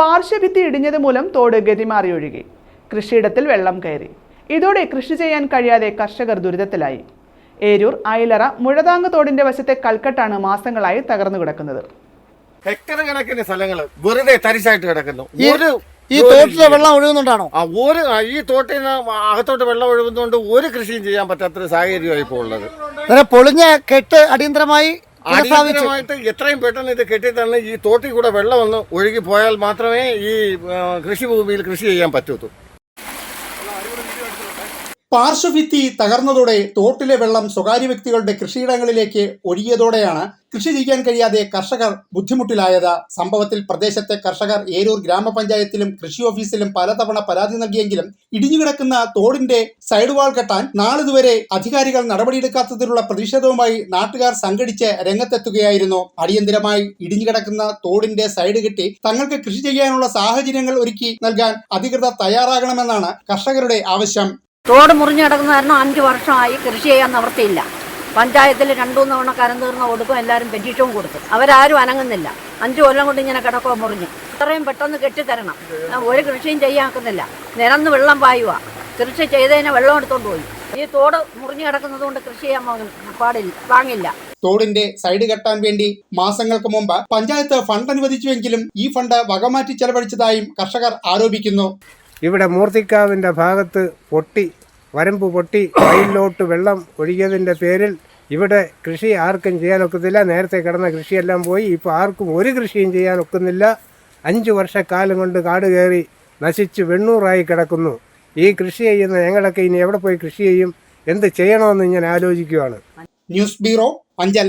പാർശ്വഭിത്തി ഇടിഞ്ഞത് മൂലം തോട് ഗതിമാറി ഒഴുകി. കൃഷിയിടത്തിൽ വെള്ളം കയറി. ഇതോടെ കൃഷി ചെയ്യാൻ കഴിയാതെ കർഷകർ ദുരിതത്തിലായി. ഏരൂർ അയിലറ മുഴതാങ്ങ് തോടിന്റെ വശത്തെ കൽക്കെട്ടാണ് മാസങ്ങളായി തകർന്നു കിടക്കുന്നത്. ഹെക്ടർ കണക്കിന് സ്ഥലങ്ങൾ വെറുതെ തരിശായിട്ട് കിടക്കുന്നു. ഒരു ഈ തോട്ടിലെ വെള്ളം ഒഴുകുന്നുണ്ടാണോ? ആ ഒരു ഈ തോട്ടിൽ നിന്ന് അകത്തോട്ട് വെള്ളം ഒഴുകുന്നതുകൊണ്ട് ഒരു കൃഷിയും ചെയ്യാൻ പറ്റാത്തൊരു സാഹചര്യമായി ഇപ്പോൾ ഉള്ളത്. പൊളിഞ്ഞ കെട്ട് അടിയന്തരമായി അടിയന്തരമായിട്ട് എത്രയും പെട്ടെന്ന് ഇത് കെട്ടി തന്നെ ഈ തോട്ടിൽ കൂടെ വെള്ളം ഒന്ന് ഒഴുകി പോയാൽ മാത്രമേ ഈ കൃഷിഭൂമിയിൽ കൃഷി ചെയ്യാൻ പറ്റൂ പാർശ്വഭിത്തി തകർന്നതോടെ തോട്ടിലെ വെള്ളം സ്വകാര്യ വ്യക്തികളുടെ കൃഷിയിടങ്ങളിലേക്ക് ഒഴുകിയതോടെയാണ് കൃഷി ചെയ്യാൻ കഴിയാതെ കർഷകർ ബുദ്ധിമുട്ടിലായത്. സംഭവത്തിൽ പ്രദേശത്തെ കർഷകർ ഏരൂർ ഗ്രാമപഞ്ചായത്തിലും കൃഷി ഓഫീസിലും പലതവണ പരാതി നൽകിയെങ്കിലും ഇടിഞ്ഞുകിടക്കുന്ന തോടിന്റെ സൈഡ് വാൾ കെട്ടാൻ നാളിതുവരെ അധികാരികൾ നടപടിയെടുക്കാത്തതിലുള്ള പ്രതിഷേധവുമായി നാട്ടുകാർ സംഘടിച്ച് രംഗത്തെത്തുകയായിരുന്നു. അടിയന്തരമായി ഇടിഞ്ഞുകിടക്കുന്ന തോടിന്റെ സൈഡ് കെട്ടി തങ്ങൾക്ക് കൃഷി ചെയ്യാനുള്ള സാഹചര്യങ്ങൾ ഒരുക്കി നൽകാൻ അധികൃതർ തയ്യാറാകണമെന്നാണ് കർഷകരുടെ ആവശ്യം. തോട് മുറിഞ്ഞു കിടക്കുന്ന കാരണം അഞ്ച് വർഷമായി കൃഷി ചെയ്യാൻ നിവർത്തിയില്ല പഞ്ചായത്തിൽ രണ്ടുമൂന്ന് തവണ കരം തീർന്ന കൊടുക്കും എല്ലാവരും പെറ്റീഷവും കൊടുത്തു. അവരാരും അനങ്ങുന്നില്ല. അഞ്ച് കൊല്ലം കൊണ്ട് ഇങ്ങനെ കിടക്കുക മുറിഞ്ഞ്. ഇത്രയും പെട്ടെന്ന് കെട്ടിത്തരണം. ഒരു കൃഷിയും ചെയ്യാക്കുന്നില്ല. നിരന്ന് വെള്ളം പായുക കൃഷി ചെയ്തതിനെ വെള്ളം എടുത്തോണ്ട് പോയി. ഈ തോട് മുറിഞ്ഞു കിടക്കുന്നത് കൊണ്ട് കൃഷി ചെയ്യാൻ പാടില്ല വാങ്ങില്ല തോടിന്റെ സൈഡ് കെട്ടാൻ വേണ്ടി മാസങ്ങൾക്ക് മുമ്പ് പഞ്ചായത്ത് ഫണ്ട് അനുവദിച്ചുവെങ്കിലും ഈ ഫണ്ട് വകമാറ്റി ചെലവഴിച്ചതായും കർഷകർ ആരോപിക്കുന്നു. ഇവിടെ മൂർത്തിക്കാവിന്റെ ഭാഗത്ത് പൊട്ടി വരമ്പ് പൊട്ടി വയലിലോട്ട് വെള്ളം ഒഴുകിയതിന്റെ പേരിൽ ഇവിടെ കൃഷി ആർക്കും ചെയ്യാൻ ഒക്കത്തില്ല. നേരത്തെ കിടന്ന കൃഷിയെല്ലാം പോയി ഇപ്പോൾ ആർക്കും ഒരു കൃഷിയും ചെയ്യാൻ ഒക്കുന്നില്ല. അഞ്ച് വർഷക്കാലം കൊണ്ട് കാട് കയറി നശിച്ച് വെണ്ണൂറായി കിടക്കുന്നു. ഈ കൃഷി ചെയ്യുന്ന ഞങ്ങളൊക്കെ ഇനി എവിടെ പോയി കൃഷി ചെയ്യും? എന്ത് ചെയ്യണമെന്ന് ഞാൻ ആലോചിക്കുകയാണ് ന്യൂസ് ബ്യൂറോ അഞ്ചൽ.